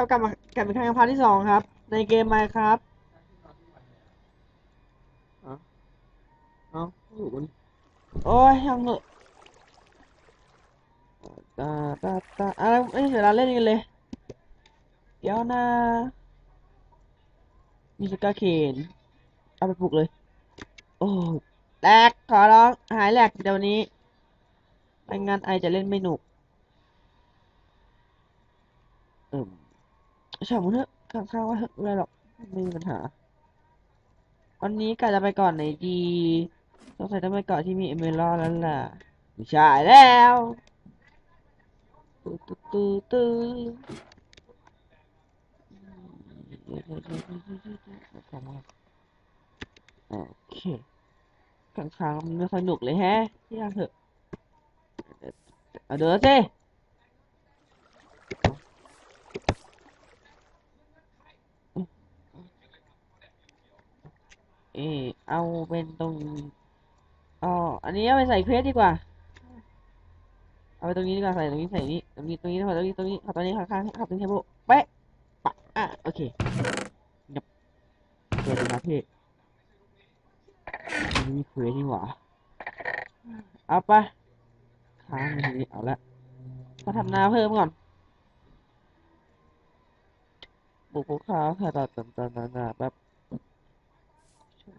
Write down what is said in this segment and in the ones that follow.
โอเคครับกลับมากลับมาครั้งพาร์ทที่สองครับ ในเกมไมครับเอาเอาอยู่บนโอ้ยยังเหอะตาตาตาอะไรเอ้ยเดี๋ยวเราเล่นกันเลย เดี๋ยวนะมีสกาเคนเอาไปปลูกเลย โอ้แหลกขอร้องหายแหลกเดี๋ยวนี้ไม่งั้นไอจะเล่นไม่หนุกเอิ่มช่างมันเถอะข้างๆว่าเถอะไม่เป็นไรหรอกไม่มีปัญหา วันนี้กะจะไปก่อนไหนดีสงสัยต้องไปเกาะที่มีเอเมอรัลด์แล้วล่ะไม่ใช่แล้วตื้อตื้อตื้อตื้อโอเคข้างๆมันไม่ค่อยหนุกเลยแฮะที่ยากเถอะเอาเด้อสิ เออเอาเป็นตรงอ๋ออันนี้เอาไปใส่เควสดีกว่า เอาไปตรงนี้ดีกว่าใส่ตรงนี้ใส่นี้ตรงนี้ตรงนี้ตรงนี้ตรงนี้เอาตรงนี้ข้างๆครับตรงเทเบิลเป๊ะปะอะโอเคยับสวัสดีครับพี่อันนี้มีเควสนี่หว่าเอาไปค้างตรงนี้เอาละมาทำนาเพิ่มก่อนบุกภูเขาค่ะต่อต่อต่อต่อต่อแบบ ช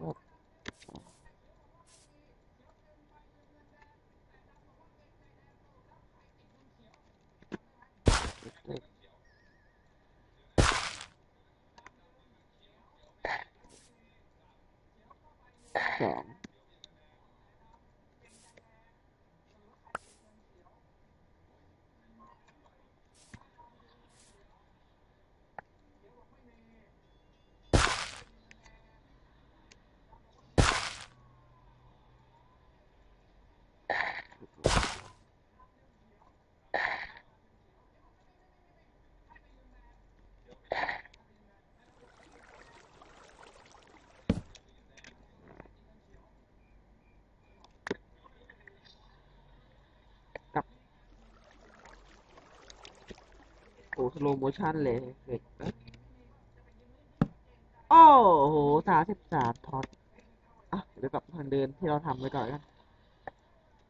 สองโอ้สโลโมชั่นเลยเด็กนะโอ้โหสามสิบสามท็อตอะเดี๋ยวกลับทางเดินที่เราทำไปก่อนกัน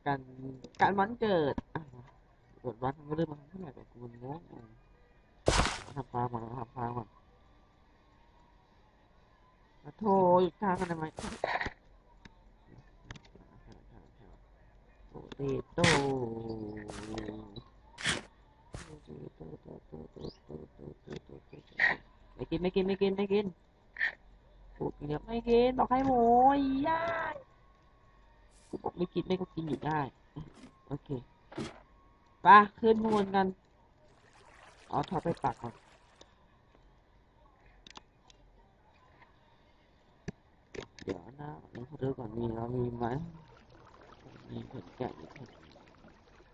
การการวันเกิดอะเกิดวันมันก็เริ่มมาเท่าไหร่กับกูมันงงทำฟาร์มก่อนทำฟาร์มก่อนโทรหยุดทางกันทำไมโปเตโต้ ไม่กินไม่กินไม่กินไม่กินพูดอย่างเดียวไม่กินบอกให้โมยย่ากูบอกไม่กินไม่ก็กินอยู่ได้ โอเคไปขึ้นข้างบนกันเอาท็อปไปปักก่อนเดี๋ยวนะเดี๋ยวขอดูก่อนมีแล้วมีไหมมีเห็นแกะอยู่ครับ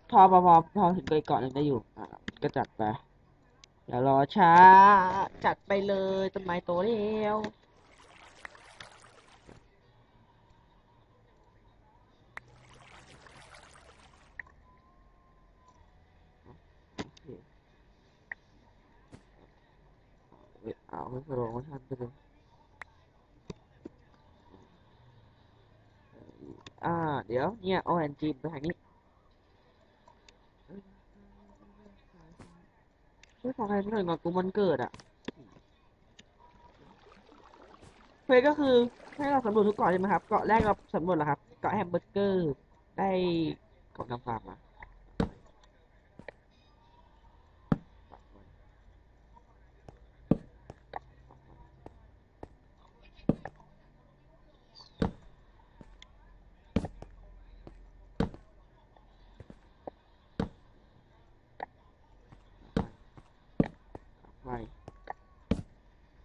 พอพอพอพอถึงไปเกาะหนึ่งได้อยู่อะก็จัดไป อย่ารอช้า จัดไปเลยต้นไม้โตแล้วเคเอาไปสโลโมชั่นไปเลยอ่า เดี๋ยว เนี่ย ONG ไปทางนี้ ช่วยขอใครหน่อยก่อนกูมันเกิดอะเฟยก็คือให้เราสำรวจทุกเกาะใช่ไหมครับ เกาะแรกเราสำรวจแล้วครับ เกาะแฮมเบอร์เกอร์ ได้ของกำฟาร์มมาไป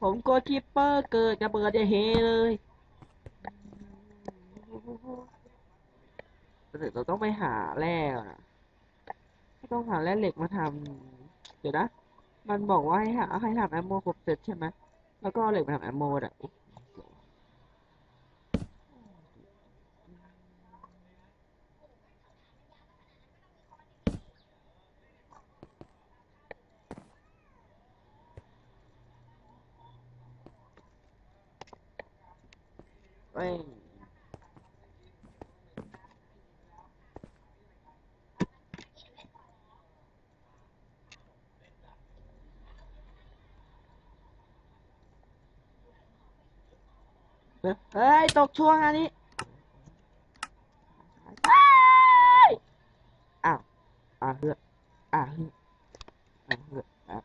ผมกดคิปเปอร์เกิดระเบิดจะเฮเลยแต่เดี๋ยวเราต้องไปหาแร่อนะต้องหาแร่เหล็กมาทำเดี๋ยวนะ มันบอกว่าให้หาให้ทำแอมโมครบเซตใช่ไหมแล้วก็เอาเหล็กมาทำแอมโมอะอุ๊ย เอ้ย เฮ้ย ตกช่วงอันนี้เฮ้ยอ้าวอ่าเฮือกอ่าเฮืออ่าเฮืออะ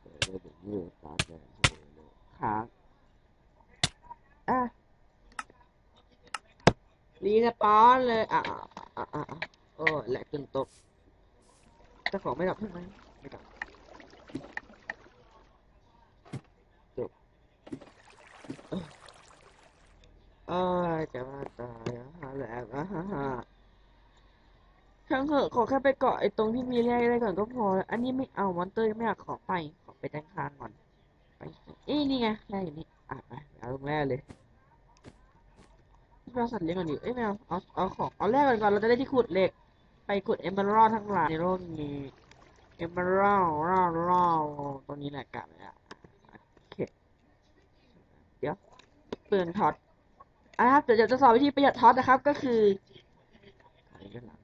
เดี๋ยวเดี๋ยวเดี๋ยวตามไปค้างอะรีสปอนเลยอะอะอะอะอะโอ้แหลกจนตกจ้าของไม่ดับใช่ไหมไม่ดับ ออจะมาตายอะฮะแหลกอะฮ่าฮ่าช่างเถอะขอแค่ไปเกาะไอ้ตรงที่มีแร่ได้ก่อนก็พอแล้วอันนี้ไม่เอามอนเตอร์ไม่อยากขอไป ขอไปแดงคางก่อนไปเอ้นี่ไงแร่อยู่นี่อะไปเอาลงแร่เลยเราสัตว์เลี้ยงก่อนดิเอ้ยไม่เอาเอาของเอาแร่ก่อนก่อนเราจะได้ที่ขุดเหล็ก ไปขุดเอมเบอรัลทั้งหลายในโลกนี้เอมเบอรัลรัลรัลตรงนี้แหละกะเลยอะโอเคเดี๋ยวเปลืองท็อต อะครับ เดี๋ยวจะสอนวิธีประหยัดท็อตนะครับ ก็คือถอยกันหลัง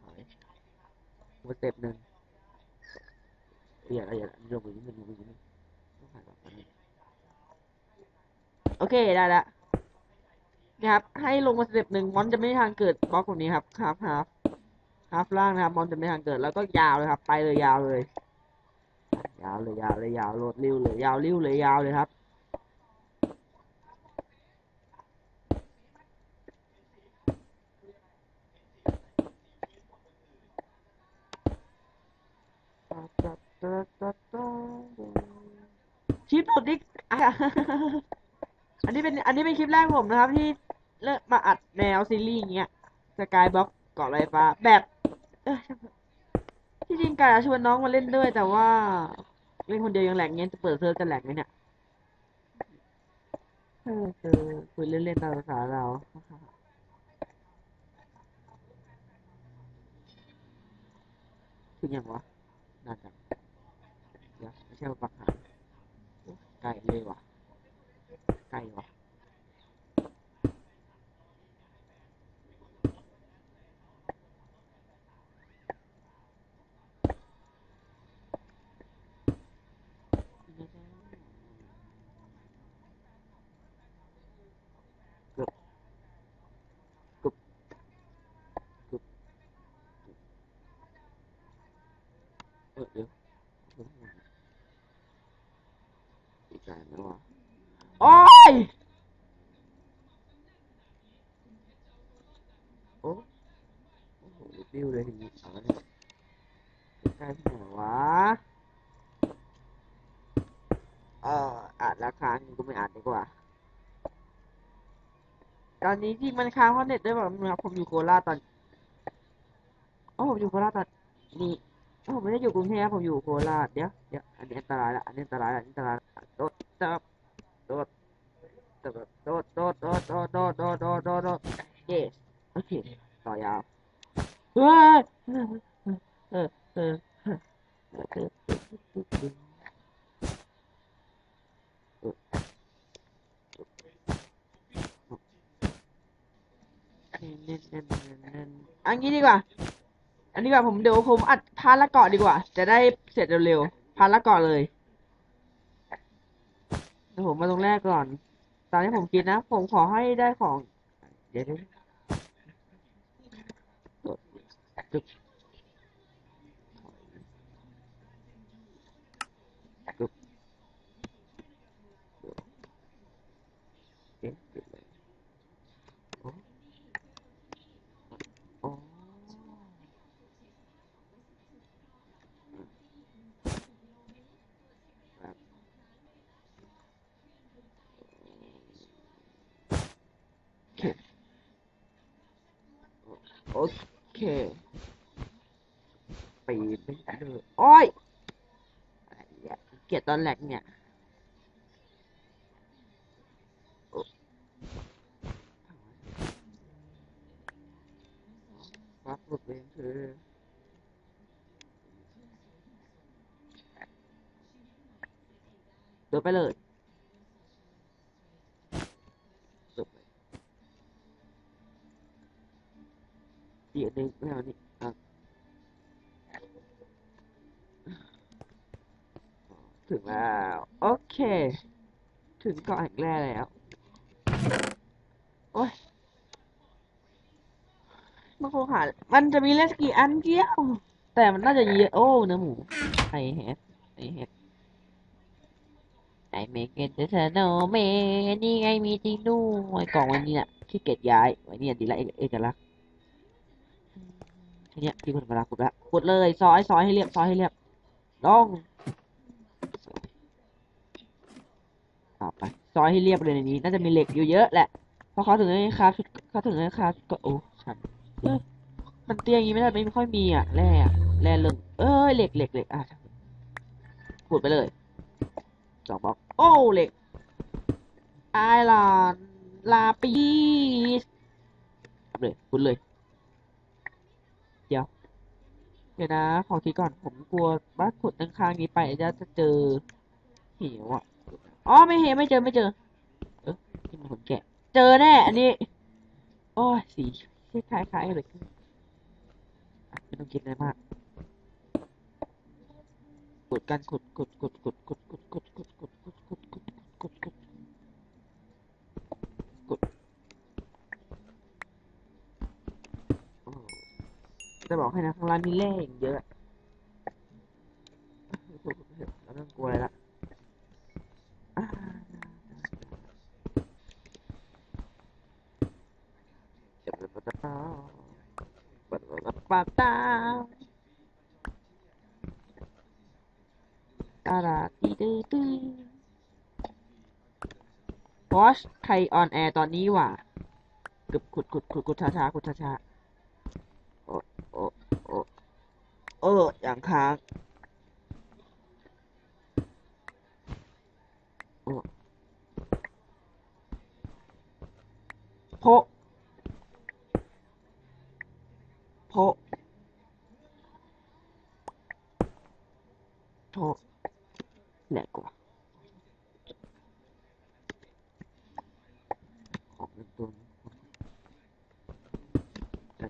ถอยมาเต็ปหนึ่งประหยัดประหยัดลงไปนิดนึงลงไปนิดนึงต้องถ่ายแบบนี้โอเคได้ล้วนะครับ ให้ลงมาสเต็ปหนึ่งมอนจะไม่มีทางเกิดบล็อกแบบนี้ครับฮาร์ฟฮาร์ฟฮาร์ฟล่างนะครับมอนจะไม่มีทางเกิดแล้วก็ยาวเลยครับ ไปเลยยาวเลย ยาวเลยยาวเลยยาวโหลดริ้วเลยยาวริ้วเลยยาวเลยครับ คลิปหลุดดิอ่อันนี้เป็นอันนี้เป็นคลิปแรกผมนะครับ ที่เลิกมาอัดแนวซีรีส์อย่างเงี้ยสกายบ็อกเกาะลอยฟ้าแบบที่จริงกะจะชวนน้องมาเล่นด้วย แต่ว่าเล่นคนเดียวยังแหลกเงี้ยจะเปิดเซิร์ฟจะแหลกไหมเนี่ยเออคุยเล่นๆตามภาษาเราคือยังวะน่าจะ เชียวไม่ใช่ว่าปักหาไกลเลยว่ะไกลว่ะกึบกึบกึบเออเดี๋ยวเดี๋ยวอีกไกลไหมวะโอ้ยโอ้โอ้โหบิ้วเลยทีนี้เอาละเนี่ยใกล้ที่ไหนวะ เอออัดราคาหนึ่งก็ไม่อัดดีกว่า ตอนนี้ที่มันค้างเพราะเน็ตด้วยแบบผมอยู่โคราชตอนโอ๋อผมอยู่โคราชตอนนี้อ๋อผมไม่ได้อยู่กรุงเทพผมอยู่โคราชเดี๋ยวเดี๋ยวอันนี้อันตรายละอันนี้อันตรายละอันนี้อันตรายละโดดจับโดดโดดโดดโดดโดดโดดโดดโดดโดดโดดโดดเย้โอเคต่อยาวเฮ้ยเออเออเออ อันนี้ดีกว่า อันนี้ดีกว่าผมเดี๋ยวผมอัดพาร์ทละเกาะดีกว่า จะได้เสร็จเร็วๆพาร์ทละเกาะเลยเดี๋ยวผมมาตรงแรกก่อน ตอนที่ผมคิดนะ ผมขอให้ได้ของ เดี๋ยวจุ๊บจุ๊บเอ๊ะเดี๋ยวเลยโอ้โอ้แบบโอเค โอเคปีนไปเลยโอ้ยอะไรเนี่ยเกลียดตอนแรกเนี่ยโอ้ฟักหลุดเองคือเดินไปเลยเดินไป อีกอันหนึ่งไม่เอานนี้อะถึงแล้ว โอเค ถึงเกาะแห่งแรกแล้ว โอ้ยมันคงหามันจะมีเลสกี่อันเกี้ยว แต่มันน่าจะเยอะโอ้เนื้อหมูไอเฮดไอเฮดไอเมกเกนเดอร์โนเมนี่ไงมีจริงด้วยกล่องวันนี้น่ะขี้เกียจย้ายไว้เนี่ยดีละเอกลักษณ์ เนี้ยที่คุณมาลาขุดละขุดเลยซอยซอยให้เรียบซอยให้เรียบลองต่อไปซอยให้เรียบเลยในนี้ น่าจะมีเหล็กอยู่เยอะแหละเพราะเขาถึงให้คาเขาถึงให้คาก็โอ้ฉันเอ้ยมันเตี้ยอย่างนี้ไม่ได้ไม่ค่อยมีอะแร่อะแร่เริ่มเอ้ยเหล็กเหล็กเหล็กอะขุดไปเลยสองบล็อกโอ้เหล็กไอรอนลาปิสเลยขุดเลย เดี๋ยว เดี๋ยวนะ ขอทีก่อนผมกลัวว่าขุดข้างๆนี้ไปจะจะเจอเหวอะอ๋อไม่เห็นไม่เจอไม่เจอ เออที่มันขนแกะ เจอแน่อันนี้โอ้ยสีคล้ายคล้ายๆกันเลยอะไม่ต้องคิดอะไรมากกดกันกดกดกดกดกดกดกดกดกดกดกดกดกดกดกดโอ้ จะบอกให้นะข้างล่างมีแร่อย่างเยอะเราต้องกลัวอะไรละอ่าปาตาตาลาตีดื้อตื้อวอชไทยออนแอร์ตอนนี้ว่ะกึบขุดขุดขุดขุดช้าช้าขุดช้าช้าังครับ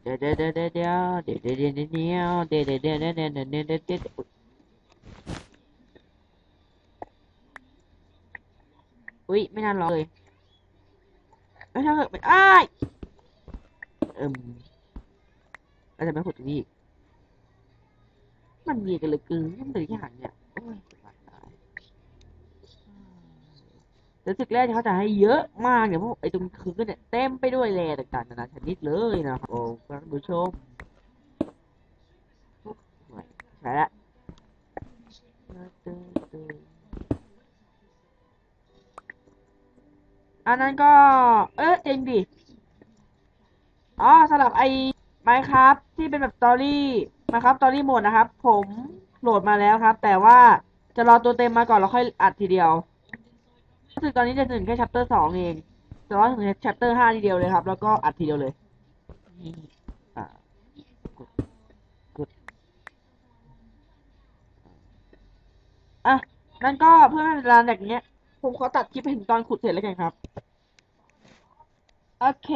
เดี๋ยวเดี๋ยวเดี๋ยวเดี๋ยวเดี๋ยวเดี๋ยวเดี๋ยวเดี๋ยวเดี๋ยวเดี๋ยวเดี๋ยวเดี๋ยวเดี๋ยวเดี๋ยวเดเดเดเดอุ้ยไม่น่ารอเลยไม่ใช่เหอะเป็นอ้ายเอิ่มเราจะไม่ขุดตรงนี้อีกมันมีกันเลยกึ่งมันแต่ละอย่างเนี่ยโอ้ยบ้าตาย แต่สึกแรกเนี่เขาจะให้เยอะมากเนี่ยพราะไอ้ตรงคือเนี่ยเต็มไปด้วยแร่ต่างๆนานาชนิดเลยนะครับโอ้ท่านผู้ชมใช่ละอันนั้นก็ เออเจ๋งดิอ๋อสำหรับไอ้ Minecraft ที่เป็นแบบสตอรี่ Minecraft Story Mode นะครับ ผมโหลดมาแล้วครับ แต่ว่าจะรอตัวเต็มมาก่อนแล้วค่อยอัดทีเดียว รู้สึกตอนนี้จะถึงแค่ chapter สองเองจะรอถึง chapter ห้าทีเดียวเลยครับ แล้วก็อัดทีเดียวเลยอะนั่นก็เพื่อไม่ให้เวลาแบบเนี้ย ผมขอตัดคลิปให้ถึงตอนขุดเสร็จแล้วกันครับ โอเค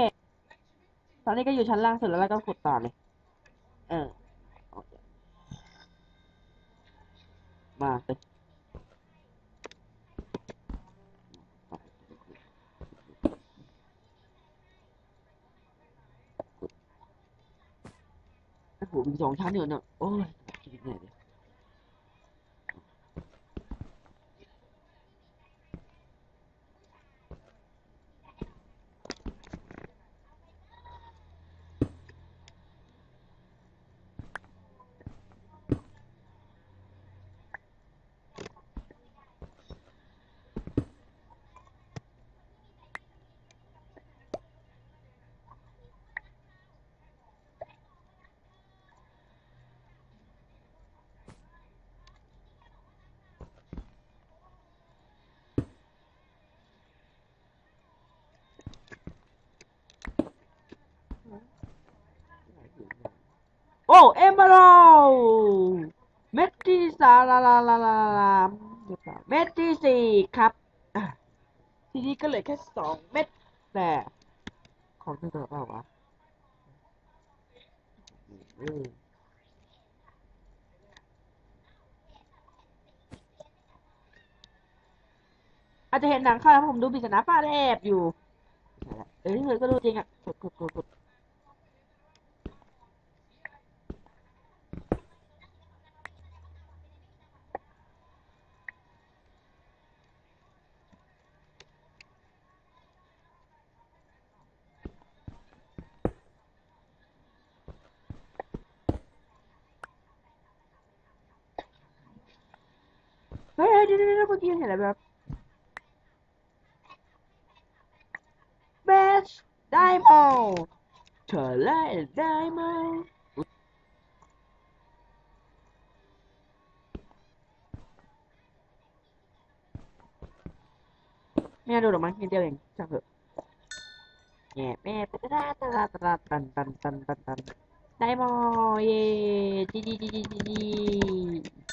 ตอนนี้ก็อยู่ชั้นล่างสุดแล้วแล้วก็ขุดต่อเลย เออ มาเลย สองชั้นเดี๋ยวเนี่ยโอ้ย เอมเบอร์เม็ดที่สาลาลาลาลาลาเม็ดที่สี่ครับ ทีนี้ก็เหลือแค่สองเม็ดแต่ของตัวเปล่าวะอาจจะเห็นหนังข้าวผมดูปริศนาฟ้าแลบอยู่ เอ้ยเฮ้ยก็ดูจริงอะกดกดกด เฮ้ยเดี๋ยวเดี๋ยวเมื่อกี้เห็นอะไรแบบ Best Diamond เธอไล่ Diamond แม่ดูหรอกมั้งนิดเดียวเองช่างเถอะแง่แม่ตะตะตะตะตันตันตันตันตันได้มอเย่จีจีจีจีจี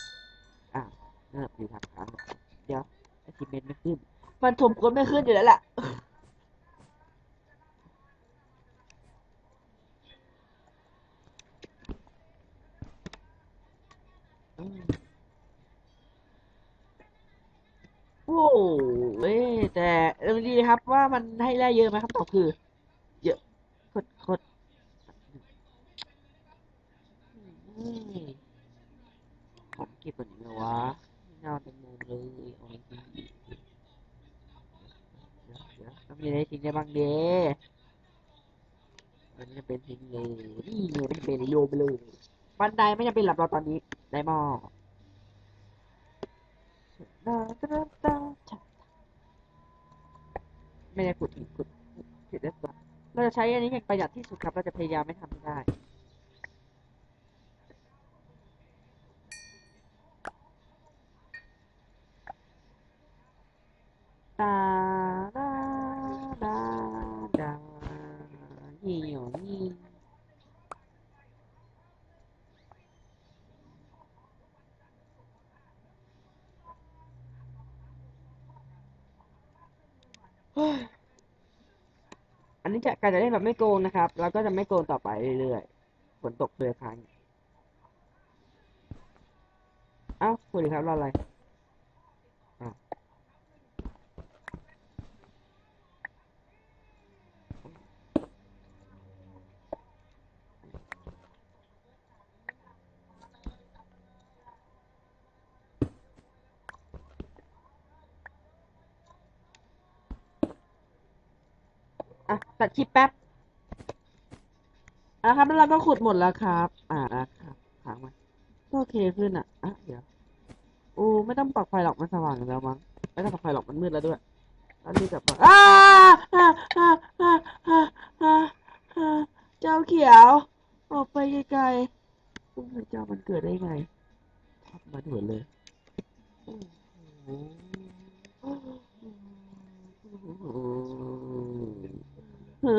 เงียบอยู่ครับครับเดี๋ยวไอทีเมนไม่ขึ้น มันถมกดไม่ขึ้นอยู่แล้วล่ะอืมโอ้เว้แต่ดีครับว่ามันให้ได้เยอะไหมครับตอบคือ เยอะโคตรโคตรอืมผมเก็บแบบนี้เลยวะ ไม่เอาแตงโมเลยเอาไว้ทิ้งเดี๋ยเดี๋ยวต้องมีอะไรทิ้งได้บ้างเด้มันจะเป็นทิ้งเลยนี่ไงไม่จำเป็นโยนไปเลยบันไดไม่จำเป็นหลับเราตอนนี้ได้มอไม่ได้ขุดอีกขุดขุดได้ตัวเราจะใช้อันนี้อย่างประหยัดที่สุดครับ เราจะพยายามไม่ทำให้ได้ ตาดาดาดานี่โยนี่อันนี้จะการจะเล่นแบบไม่โกงนะครับ แล้วก็จะไม่โกงต่อไปเรื่อยๆฝนตกเพื่อค้างเอ้าคุยครับรออะไร ตัดคลิปแป๊บอะครับ แล้วเราก็ขุดหมดแล้วครับ อ่าครับค้างไว้ก็โอเคขึ้นอะอะเดี๋ยวโอ้ไม่ต้องปรับไฟหรอกมันสว่างอยู่แล้วมั้งไม่ต้องปรับไฟหรอกมันมืดแล้วด้วยแล้วดูแบบว่าอ้าอ่าอ่าอ่าอ่าอ่าอ่าเจ้าเขียว ออกไปไกลๆโอ้ยเจ้ามันเกิดได้ไงทับมันเหมือนเลยโอ้โห เฮ้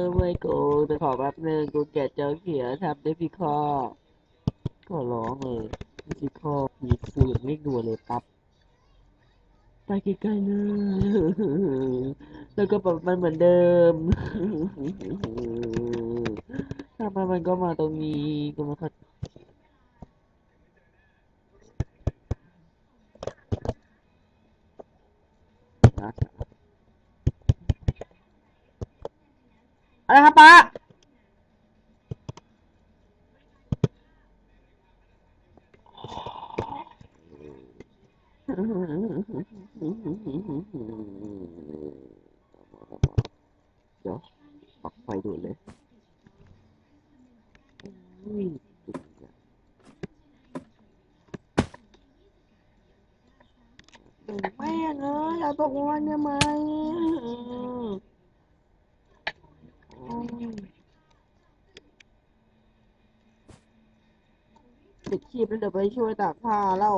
อไม่โกงแต่ขอแป๊บนึงกูแกะเจ้าเขียวทำได้พี่ข้อขอร้องเลยพี่ข้อมีฟูอย่างไม่ดูเลยปั๊บไปไกลๆนะแล้วก็แบบมันเหมือนเดิมทำไมมันก็มาตรงนี้ก็มาขัด อะไรครับป้าเดี๋ยวปักไฟดูดเลยอุ้ยจุดเดียวแม่งเอ้ยเอาตกวันเนี่ยไหมโอ้ย ปิดคลิปแล้วเดี๋ยวไปช่วยตากผ้าเล่า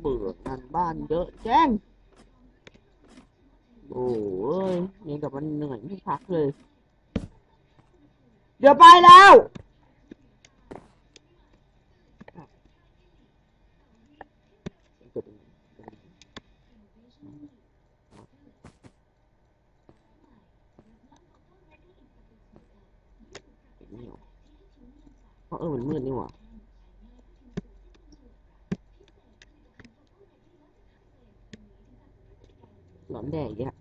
เบื่องานบ้านเยอะแจ้งโอ้ยยังกับมันเหนื่อยไม่พักเลย เดี๋ยวไปแล้ว ราะเออมันมืดนี่หว่าหลอนแดดอีกอะ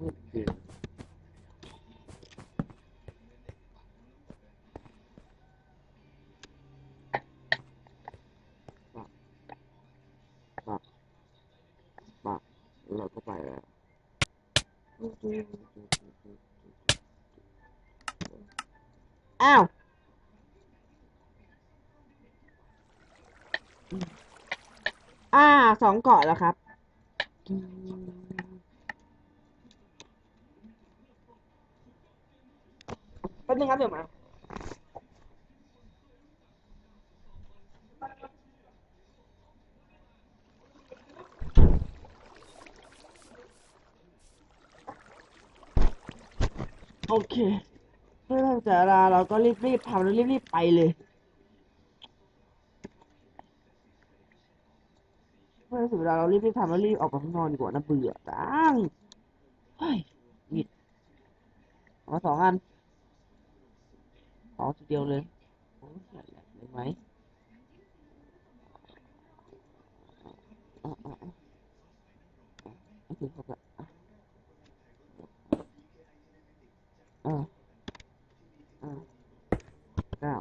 มืดจริงปักปักปักเราก็ไปแล้ว อ้าวอ่าสองเกาะแล้วครับ แป๊บนึงครับเดี๋ยวมา โอเคเพื่อทำเสียเวลาเราก็รีบๆทำแล้วรีบๆไปเลยเพื่อเสียเวลาเรารีบๆทำแล้วรีบออกไปข้างนอกดีกว่านะเบื่อจังเฮ้ยมิดมาสองอันเอาทีเดียวเลยโอ้ยเลยไหมอะอะอะโอเคเข้าใจ อะอะอะเก้า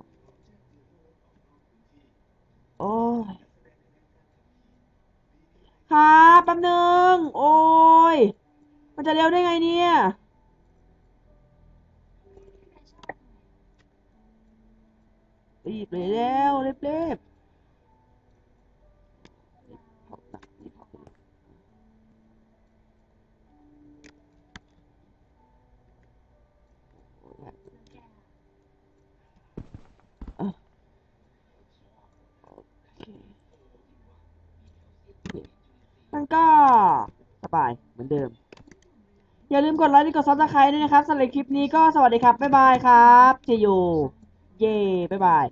โอ้ยครับแป๊บนึง โอ้ย มันจะเร็วได้ไงเนี่ย รีบเลยแล้วรีบรีบเผาหนักรีบเผาเลยโอ้ยอะโอเค มันก็สบายเหมือนเดิม อย่าลืมกดไลค์กดซับสไครต์ด้วยนะครับสำหรับคลิปนี้ก็สวัสดีครับ บ๊ายบายครับเจโยเย่บ๊ายบาย